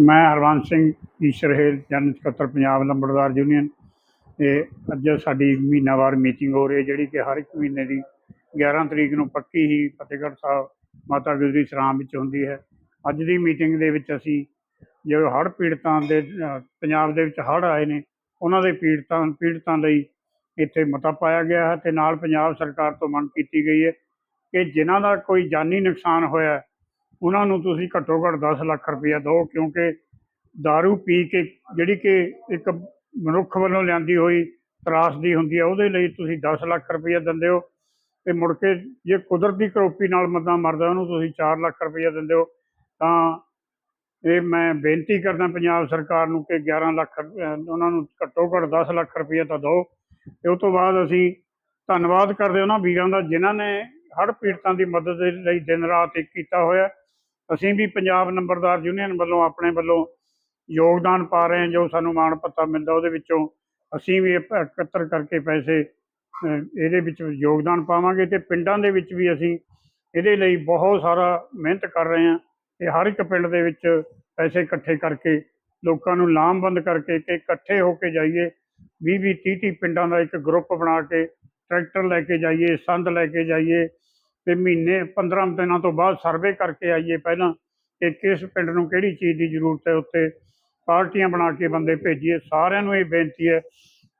ਮੈਂ ਹਰਵੰਸ ਸਿੰਘ ਈਸਰਹੇਲ ਜਨਰਲ ਸਕੱਤਰ, ਪੰਜਾਬ ਲੰਬੜਦਾਰ ਯੂਨੀਅਨ। ਤੇ ਅੱਜ ਸਾਡੀ ਮਹੀਨਾਵਾਰ ਮੀਟਿੰਗ ਹੋ ਰਹੀ ਹੈ, ਜਿਹੜੀ ਕਿ ਹਰ ਇੱਕ ਮਹੀਨੇ ਦੀ 11 ਤਰੀਕ ਨੂੰ ਪੱਕੀ ਹੀ ਫਤਿਹਗੜ੍ਹ ਸਾਹਿਬ ਮਾਤਾ ਗੁਜਰੀ ਸਰਾਮ ਵਿੱਚ ਹੁੰਦੀ ਹੈ। ਅੱਜ ਦੀ ਮੀਟਿੰਗ ਦੇ ਵਿੱਚ ਅਸੀਂ ਜੋ ਹੜ੍ਹ ਪੀੜਤਾਂ ਦੇ ਪੰਜਾਬ ਦੇ ਵਿੱਚ ਹੜ੍ਹ ਆਏ ਨੇ, ਉਹਨਾਂ ਦੇ ਪੀੜਤਾਂ ਪੀੜਤਾਂ ਲਈ ਇੱਥੇ ਮਤਾ ਪਾਇਆ ਗਿਆ ਹੈ ਤੇ ਨਾਲ ਪੰਜਾਬ ਸਰਕਾਰ ਤੋਂ ਮੰਗ ਕੀਤੀ ਗਈ ਹੈ ਕਿ ਜਿਨ੍ਹਾਂ ਦਾ ਕੋਈ ਜਾਨੀ ਨੁਕਸਾਨ ਹੋਇਆ ਉਹਨਾਂ ਨੂੰ ਤੁਸੀਂ ਘੱਟੋ ਘੱਟ 10 ਲੱਖ ਰੁਪਇਆ ਦਿਓ, ਕਿਉਂਕਿ दारू ਪੀ ਕੇ ਜਿਹੜੀ ਕਿ ਇੱਕ ਮਨੁੱਖ ਵੱਲੋਂ ਲਿਆਂਦੀ ਹੋਈ ਤਰਾਸਦੀ ਹੁੰਦੀ ਹੈ, ਉਹਦੇ ਲਈ ਤੁਸੀਂ 10 ਲੱਖ ਰੁਪਇਆ ਦਿੰਦੇ ਹੋ। ਤੇ ਮੁੜ ਕੇ ਜੇ ਕੁਦਰਤੀ ਕਰੋਪੀ ਨਾਲ ਬੰਦਾ ਮਰਦਾ ਉਹਨੂੰ ਤੁਸੀਂ 4 ਲੱਖ ਰੁਪਇਆ ਦਿੰਦੇ ਹੋ। ਤਾਂ ਇਹ ਮੈਂ ਬੇਨਤੀ ਕਰਦਾ ਪੰਜਾਬ ਸਰਕਾਰ ਨੂੰ ਕਿ 11 ਲੱਖ ਉਹਨਾਂ ਨੂੰ ਘੱਟੋ ਘੱਟ 10 ਲੱਖ ਰੁਪਇਆ ਤਾਂ ਦਿਓ। ਤੇ ਉਸ ਤੋਂ ਬਾਅਦ ਅਸੀਂ ਧੰਨਵਾਦ ਕਰਦੇ ਉਹਨਾਂ ਵੀਰਾਂ ਦਾ, ਜਿਨ੍ਹਾਂ ਨੇ ਹੜ੍ਹ ਪੀੜਤਾਂ ਦੀ ਮਦਦ ਦੇ ਲਈ ਦਿਨ ਰਾਤ ਇੱਕ ਕੀਤਾ ਹੋਇਆ। ਅਸੀਂ ਵੀ ਪੰਜਾਬ ਨੰਬਰਦਾਰ ਯੂਨੀਅਨ ਵੱਲੋਂ ਆਪਣੇ ਵੱਲੋਂ ਯੋਗਦਾਨ ਪਾ ਰਹੇ ਹਾਂ, ਜੋ ਸਾਨੂੰ ਮਾਣ ਪੱਤਾ ਮਿਲਦਾ, ਉਹਦੇ ਵਿੱਚੋਂ ਅਸੀਂ ਵੀ ਇਹ ਇਕੱਤਰ ਕਰਕੇ ਪੈਸੇ ਇਹਦੇ ਵਿੱਚ ਯੋਗਦਾਨ ਪਾਵਾਂਗੇ ਤੇ ਪਿੰਡਾਂ ਦੇ ਵਿੱਚ ਵੀ ਅਸੀਂ ਇਹਦੇ ਲਈ ਬਹੁਤ ਸਾਰਾ ਮਿਹਨਤ ਕਰ ਰਹੇ ਹਾਂ ਤੇ ਹਰ ਇੱਕ ਪਿੰਡ ਦੇ ਵਿੱਚ ਪੈਸੇ ਇਕੱਠੇ ਕਰਕੇ, ਲੋਕਾਂ ਨੂੰ ਲਾਮਬੰਦ ਕਰਕੇ ਕਿ ਇਕੱਠੇ ਹੋ ਕੇ ਜਾਈਏ 20 ਵੀਹ 30 30 ਪਿੰਡਾਂ ਦਾ ਇੱਕ ਗਰੁੱਪ ਬਣਾ ਕੇ, ਟਰੈਕਟਰ ਲੈ ਕੇ ਜਾਈਏ, ਸੰਦ ਲੈ ਕੇ ਜਾਈਏ ਤੇ ਮਹੀਨੇ 15 ਦਿਨਾਂ ਤੋਂ ਬਾਅਦ ਸਰਵੇ ਕਰਕੇ ਆਈਏ ਪਹਿਲਾਂ ਕਿ ਕਿਸ ਪਿੰਡ ਨੂੰ ਕਿਹੜੀ ਚੀਜ਼ ਦੀ ਜ਼ਰੂਰਤ ਹੈ, ਉੱਥੇ ਪਾਰਟੀਆਂ ਬਣਾ ਕੇ ਬੰਦੇ ਭੇਜੀਏ। ਸਾਰਿਆਂ ਨੂੰ ਇਹ ਬੇਨਤੀ ਹੈ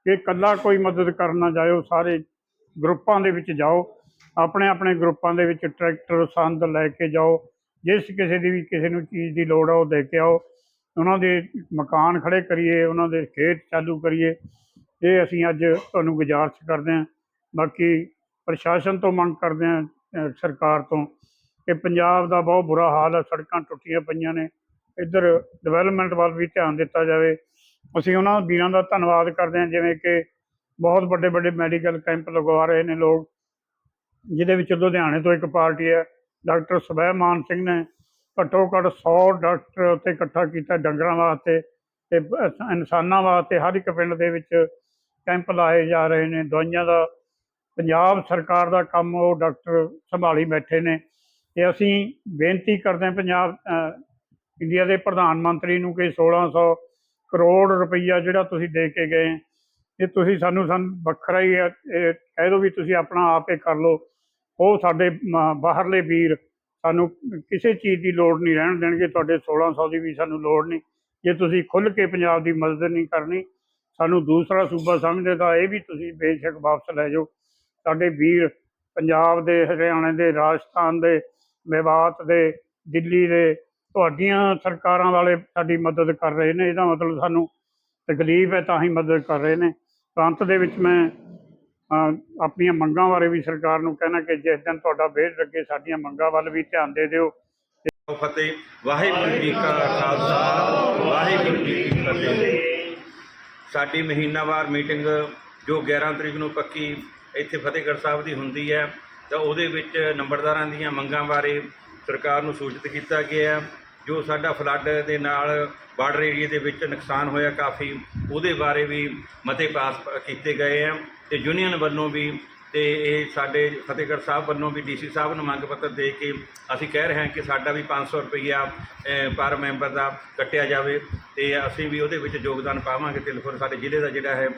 ਕਿ ਇਕੱਲਾ ਕੋਈ ਮਦਦ ਕਰਨ ਨਾ ਜਾਇਓ, ਸਾਰੇ ਗਰੁੱਪਾਂ ਦੇ ਵਿੱਚ ਜਾਓ, ਆਪਣੇ ਆਪਣੇ ਗਰੁੱਪਾਂ ਦੇ ਵਿੱਚ ਟਰੈਕਟਰ, ਸੰਦ ਲੈ ਕੇ ਜਾਓ, ਜਿਸ ਕਿਸੇ ਦੀ ਵੀ ਕਿਸੇ ਨੂੰ ਚੀਜ਼ ਦੀ ਲੋੜ ਹੈ ਉਹ ਦੇ ਕੇ ਆਓ। ਉਹਨਾਂ ਦੇ ਮਕਾਨ ਖੜੇ ਕਰੀਏ, ਉਹਨਾਂ ਦੇ ਖੇਤ ਚਾਲੂ ਕਰੀਏ। ਇਹ ਅਸੀਂ ਅੱਜ ਤੁਹਾਨੂੰ ਗੁਜ਼ਾਰਿਸ਼ ਕਰਦੇ ਹਾਂ। ਬਾਕੀ ਪ੍ਰਸ਼ਾਸਨ ਤੋਂ ਮੰਗ ਕਰਦੇ ਹਾਂ ਸਰਕਾਰ ਤੋਂ। ਕਿ ਪੰਜਾਬ ਦਾ ਬਹੁਤ ਬੁਰਾ ਹਾਲ ਹੈ, ਸੜਕਾਂ ਟੁੱਟੀਆਂ ਪਈਆਂ ਨੇ। ਇੱਧਰ ਡਿਵੈਲਪਮੈਂਟ ਵੱਲ ਵੀ ਧਿਆਨ ਦਿੱਤਾ ਜਾਵੇ। ਅਸੀਂ ਉਹਨਾਂ ਵੀਰਾਂ ਦਾ ਧੰਨਵਾਦ ਕਰਦੇ ਹਾਂ, ਜਿਵੇਂ ਕਿ ਬਹੁਤ ਵੱਡੇ ਵੱਡੇ ਮੈਡੀਕਲ ਕੈਂਪ ਲਗਵਾ ਰਹੇ ਨੇ ਲੋਕ, ਜਿਹਦੇ ਵਿੱਚ ਲੁਧਿਆਣੇ ਤੋਂ ਇੱਕ ਪਾਰਟੀ ਹੈ, ਡਾਕਟਰ ਸਵੈਮਾਨ ਸਿੰਘ ਨੇ ਘੱਟੋ ਘੱਟ 100 ਡਾਕਟਰ ਉੱਥੇ ਇਕੱਠਾ ਕੀਤਾ ਡੰਗਰਾਂ ਵਾਸਤੇ ਤੇ ਇਨਸਾਨਾਂ ਵਾਸਤੇ, ਹਰ ਇੱਕ ਪਿੰਡ ਦੇ ਵਿੱਚ ਕੈਂਪ ਲਾਏ ਜਾ ਰਹੇ ਨੇ, ਦਵਾਈਆਂ ਦਾ ਪੰਜਾਬ ਸਰਕਾਰ ਦਾ ਕੰਮ ਉਹ ਡਾਕਟਰ ਸੰਭਾਲੀ ਬੈਠੇ ਨੇ ਤੇ ਅਸੀਂ ਬੇਨਤੀ ਕਰਦੇ ਹਾਂ ਪੰਜਾਬ ਇੰਡੀਆ ਦੇ ਪ੍ਰਧਾਨ ਮੰਤਰੀ ਨੂੰ ਕਿ 1600 ਕਰੋੜ ਰੁਪਈਆ ਜਿਹੜਾ ਤੁਸੀਂ ਦੇ ਕੇ ਗਏ ਇਹ ਤੁਸੀਂ ਸਾਨੂੰ ਸਾਨੂੰ ਵੱਖਰਾ ਹੀ ਹੈ, ਇਹ ਕਹਿ ਦਿਓ ਵੀ ਤੁਸੀਂ ਆਪਣਾ ਆਪ ਹੀ ਕਰ ਲਓ। ਉਹ ਸਾਡੇ ਬਾਹਰਲੇ ਵੀਰ ਸਾਨੂੰ ਕਿਸੇ ਚੀਜ਼ ਦੀ ਲੋੜ ਨਹੀਂ ਰਹਿਣ ਦੇਣਗੇ ਤੁਹਾਡੇ 1600 ਦੀ ਵੀ ਸਾਨੂੰ ਲੋੜ ਨਹੀਂ। ਜੇ ਤੁਸੀਂ ਖੁੱਲ੍ਹ ਕੇ ਪੰਜਾਬ ਦੀ ਮਦਦ ਨਹੀਂ ਕਰਨੀ ਸਾਨੂੰ ਦੂਸਰਾ ਸੂਬਾ ਸਮਝਦੇ ਤਾਂ ਇਹ ਵੀ ਤੁਸੀਂ ਬੇਸ਼ੱਕ ਵਾਪਸ ਲੈ ਜਾਓ। ਸਾਡੇ ਵੀਰ ਪੰਜਾਬ ਦੇ, ਹਰਿਆਣੇ ਦੇ, ਰਾਜਸਥਾਨ ਦੇ ਮੇਵਾਤ ਦੇ, ਦਿੱਲੀ ਦੇ, ਤੁਹਾਡੀਆਂ ਸਰਕਾਰਾਂ ਵਾਲੇ ਸਾਡੀ ਮਦਦ ਕਰ ਰਹੇ ਨੇ। ਇਹਦਾ ਮਤਲਬ ਸਾਨੂੰ ਤਕਲੀਫ ਹੈ ਤਾਂ ਹੀ ਮਦਦ ਕਰ ਰਹੇ ਨੇ। ਅੰਤ ਦੇ ਵਿੱਚ ਮੈਂ ਆਪਣੀਆਂ ਮੰਗਾਂ ਬਾਰੇ ਵੀ ਸਰਕਾਰ ਨੂੰ ਕਹਿਣਾ ਕਿ ਜਿਸ ਦਿਨ ਤੁਹਾਡਾ ਵੇੜ ਲੱਗੇ, ਸਾਡੀਆਂ ਮੰਗਾਂ ਵੱਲ ਵੀ ਧਿਆਨ ਦੇ ਦਿਓ। ਆਓ ਫਤਿਹ ਵਾਹਿਗੁਰੂ ਜੀ ਕਾ ਖਾਲਸਾ, ਵਾਹਿਗੁਰੂ ਜੀ ਕੀ ਫਤਿਹ। ਸਾਡੀ ਮਹੀਨਾਵਾਰ ਮੀਟਿੰਗ ਜੋ 11 ਤਰੀਕ ਨੂੰ ਪੱਕੀ ਇੱਥੇ ਫਤਿਹਗੜ੍ਹ ਸਾਹਿਬ ਦੀ ਹੁੰਦੀ ਹੈ, ਤਾਂ ਉਹਦੇ ਵਿੱਚ ਨੰਬਰਦਾਰਾਂ ਦੀਆਂ ਮੰਗਾਂ ਬਾਰੇ ਸਰਕਾਰ ਨੂੰ ਸੂਚਿਤ ਕੀਤਾ ਗਿਆ ਜੋ ਸਾਡਾ ਫਲੱਡ ਦੇ ਨਾਲ ਬਾਰਡਰ ਏਰੀਆ ਦੇ ਵਿੱਚ ਨੁਕਸਾਨ ਹੋਇਆ ਕਾਫੀ, ਉਹਦੇ ਬਾਰੇ ਵੀ ਮਤੇ ਪਾਸ ਕੀਤੇ ਗਏ ਆ ਤੇ ਯੂਨੀਅਨ ਵੱਲੋਂ ਵੀ ਤੇ ਇਹ ਸਾਡੇ ਫਤਿਹਗੜ੍ਹ ਸਾਹਿਬ ਵੱਲੋਂ ਵੀ ਡੀਸੀ ਸਾਹਿਬ ਨੂੰ ਮੰਗ ਪੱਤਰ ਦੇ ਕੇ ਅਸੀਂ ਕਹਿ ਰਹੇ ਹਾਂ ਕਿ ਸਾਡਾ ਵੀ 500 ਰੁਪਈਆ ਪਰ ਮੈਂਬਰ ਦਾ ਕੱਟਿਆ ਜਾਵੇ ਤੇ ਅਸੀਂ ਵੀ ਉਹਦੇ ਵਿੱਚ ਯੋਗਦਾਨ ਪਾਵਾਂਗੇ ਤੇ ਫਿਰ ਸਾਡੇ ਜ਼ਿਲ੍ਹੇ ਦਾ ਜਿਹੜਾ ਹੈ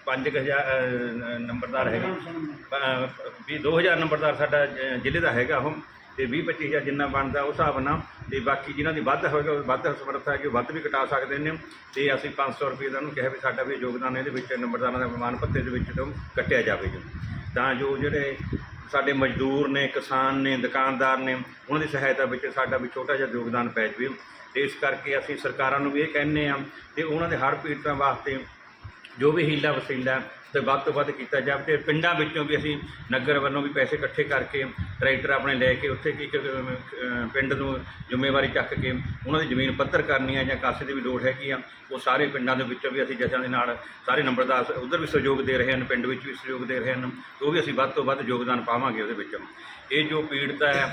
ਅ, ਪੰਜ ਕੁ ਹਜ਼ਾਰ ਅ, ਨੰਬਰਦਾਰ ਹੈਗਾ। ਅ, ਵੀ 2000 ਨੰਬਰਦਾਰ ਸਾਡਾ ਅ, ਜ਼ਿਲ੍ਹੇ ਦਾ ਹੈਗਾ ਉਹ ਤੇ 20 25000 ਜਿੰਨਾ ਬਣਦਾ ਉਸ ਹਿਸਾਬ ਨਾਲ ਤੇ ਬਾਕੀ ਜਿਨ੍ਹਾਂ ਦੀ ਵੱਧ ਹੋਵੇਗਾ ਉਹ ਵੱਧ ਸਮਰੱਥਾ ਹੈਗੀ ਉਹ ਵੱਧ ਵੀ ਕਟਾ ਸਕਦੇ ਨੇ। ਤੇ ਅਸੀਂ 500 ਰੁਪਏ ਦਾ ਨੂੰ ਕਿਹਾ ਵੀ ਸਾਡਾ ਵੀ ਯੋਗਦਾਨ ਇਹਦੇ ਵਿੱਚ ਨੰਬਰਦਾਰਾਂ ਦਾ ਪ੍ਰਮਾਣ ਪੱਤਰ ਦੇ ਵਿੱਚ ਤੋਂ ਕੱਟਿਆ ਜਾਵੇ ਜੀ। ਤਾਂ ਜੋ ਜਿਹੜੇ ਸਾਡੇ ਮਜ਼ਦੂਰ ਨੇ ਕਿਸਾਨ ਨੇ ਦੁਕਾਨਦਾਰ ਨੇ ਉਹਨਾਂ ਦੀ ਸਹਾਇਤਾ ਵਿੱਚ ਸਾਡਾ ਵੀ ਛੋਟਾ ਜਿਹਾ ਯੋਗਦਾਨ ਪੈ ਜਾਵੇ। ਤੇ ਇਸ ਕਰਕੇ ਅਸੀਂ ਸਰਕਾਰਾਂ ਨੂੰ ਵੀ ਇਹ ਕਹਿੰਦੇ ਆ ਤੇ ਉਹਨਾਂ ਦੇ ਹਰ ਪੀੜਤਾਂ ਵਾਸਤੇ ਜੋ ਵੀ ਹੀਲਾ ਵਸੀਲਾ ਤੇ ਵੱਧ ਤੋਂ ਵੱਧ ਕੀਤਾ ਜਾਵੇ ਤੇ ਪਿੰਡਾਂ ਵਿੱਚੋਂ ਵੀ ਅਸੀਂ ਨਗਰ ਵੱਲੋਂ ਵੀ ਪੈਸੇ ਇਕੱਠੇ ਕਰਕੇ ਟਰੈਕਟਰ ਆਪਣੇ ਲੈ ਕੇ ਉੱਥੇ ਕੀ ਪਿੰਡ ਨੂੰ ਜ਼ਿੰਮੇਵਾਰੀ ਚੱਕ ਕੇ ਉਹਨਾਂ ਦੀ ਜ਼ਮੀਨ ਪੱਧਰ ਕਰਨੀ ਆ ਜਾਂ ਕਾਸੇ ਦੀ ਵੀ ਲੋੜ ਹੈਗੀ ਆ, ਉਹ ਸਾਰੇ ਪਿੰਡਾਂ ਦੇ ਵਿੱਚੋਂ ਵੀ ਅਸੀਂ ਜਥਿਆਂ ਦੇ ਨਾਲ ਸਾਰੇ ਨੰਬਰਦਾਰ ਉਧਰ ਵੀ ਸਹਿਯੋਗ ਦੇ ਰਹੇ ਹਨ, ਪਿੰਡ ਵਿੱਚ ਵੀ ਸਹਿਯੋਗ ਦੇ ਰਹੇ ਹਨ, ਉਹ ਵੀ ਅਸੀਂ ਵੱਧ ਤੋਂ ਵੱਧ ਯੋਗਦਾਨ ਪਾਵਾਂਗੇ ਉਹਦੇ ਵਿੱਚ। ਇਹ ਜੋ ਪੀੜਤ ਹੈ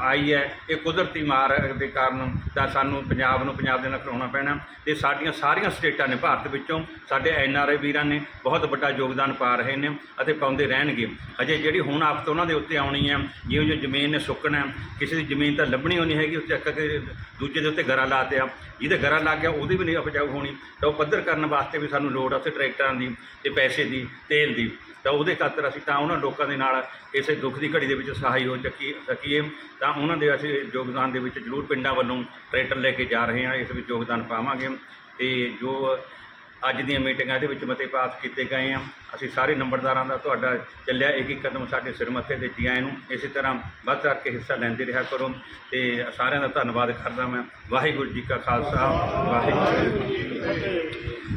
ਆਈ ਹੈ, ਇਹ ਕੁਦਰਤੀ ਮਾਰ ਦੇ ਕਾਰਨ ਤਾਂ ਸਾਨੂੰ ਪੰਜਾਬ ਨੂੰ ਪੰਜਾਬ ਦੇ ਨਾਲ ਖਲੋਣਾ ਪੈਣਾ। ਤੇ ਸਾਡੀਆਂ ਸਾਰੀਆਂ ਸਟੇਟਾਂ ਨੇ, ਭਾਰਤ ਵਿੱਚੋਂ ਸਾਡੇ ਐਨ ਆਰ ਆਈ ਵੀਰਾਂ ਨੇ ਬਹੁਤ ਵੱਡਾ ਯੋਗਦਾਨ ਪਾ ਰਹੇ ਨੇ ਅਤੇ ਪਾਉਂਦੇ ਰਹਿਣਗੇ। ਅਜੇ ਜਿਹੜੀ ਹੁਣ ਆਫਤ ਉਹਨਾਂ ਦੇ ਉੱਤੇ ਆਉਣੀ ਹੈ, ਜਿਉਂ ਜਿਉਂ ਜ਼ਮੀਨ ਨੇ ਸੁੱਕਣਾ ਕਿਸੇ ਦੀ ਜ਼ਮੀਨ ਤਾਂ ਲੱਭਣੀ ਹੋਣੀ ਹੈਗੀ ਉੱਤੇ ਚੱਕ ਕੇ ਦੂਜੇ ਦੇ ਉੱਤੇ ਗਰਾ ਲਾ ਦਿਆ ਜਿਹਦੇ ਗਰਾ ਲੱਗ ਗਿਆ, ਉਹਦੀ ਵੀ ਨਹੀਂ ਉਪਜਾਊ ਹੋਣੀ। ਤਾਂ ਉਹ ਪੱਧਰ ਕਰਨ ਵਾਸਤੇ ਵੀ ਸਾਨੂੰ ਲੋੜ ਆ ਉੱਥੇ ਟਰੈਕਟਰਾਂ ਦੀ ਤੇ ਪੈਸੇ ਦੀ, ਤੇਲ ਦੀ। ਤਾਂ ਉਹਦੇ ਖਾਤਰ ਅਸੀਂ ਤਾਂ ਉਹਨਾਂ ਲੋਕਾਂ ਦੇ ਨਾਲ ਇਸੇ ਦੁੱਖ ਦੀ ਘੜੀ ਦੇ ਵਿੱਚ ਸਹਾਈ ਹੋ ਚੱਕੀ ਸਕੀਏ, ਤਾਂ ਉਹਨਾਂ ਦੇ ਅਸੀਂ ਯੋਗਦਾਨ ਦੇ ਵਿੱਚ ਜ਼ਰੂਰ ਪਿੰਡਾਂ ਵੱਲੋਂ ਟਰੈਕਟਰ ਲੈ ਕੇ ਜਾ ਰਹੇ ਹਾਂ, ਇਸ ਵਿੱਚ ਯੋਗਦਾਨ ਪਾਵਾਂਗੇ। ਤੇ ਜੋ ਅੱਜ ਦੀਆਂ ਮੀਟਿੰਗਾਂ ਦੇ ਵਿੱਚ ਮਤੇ ਪਾਸ ਕੀਤੇ ਗਏ ਆ, ਅਸੀਂ ਸਾਰੇ ਨੰਬਰਦਾਰਾਂ ਦਾ ਤੁਹਾਡਾ ਚੱਲਿਆ ਇੱਕ ਇੱਕ ਕਦਮ ਸਾਡੇ ਸਿਰ ਮੱਥੇ ਤੇ ਜੀਆਂ ਨੂੰ। ਇਸੇ ਤਰ੍ਹਾਂ ਵੱਧ ਚੜ੍ਹ ਕੇ ਹਿੱਸਾ ਲੈਂਦੇ ਰਿਹਾ ਕਰੋ। ਤੇ ਸਾਰਿਆਂ ਦਾ ਧੰਨਵਾਦ ਕਰਦਾ ਮੈਂ। ਵਾਹਿਗੁਰੂ ਜੀ ਕਾ ਖਾਲਸਾ, ਵਾਹਿਗੁਰੂ ਜੀ ਕੀ ਫਤਿਹ।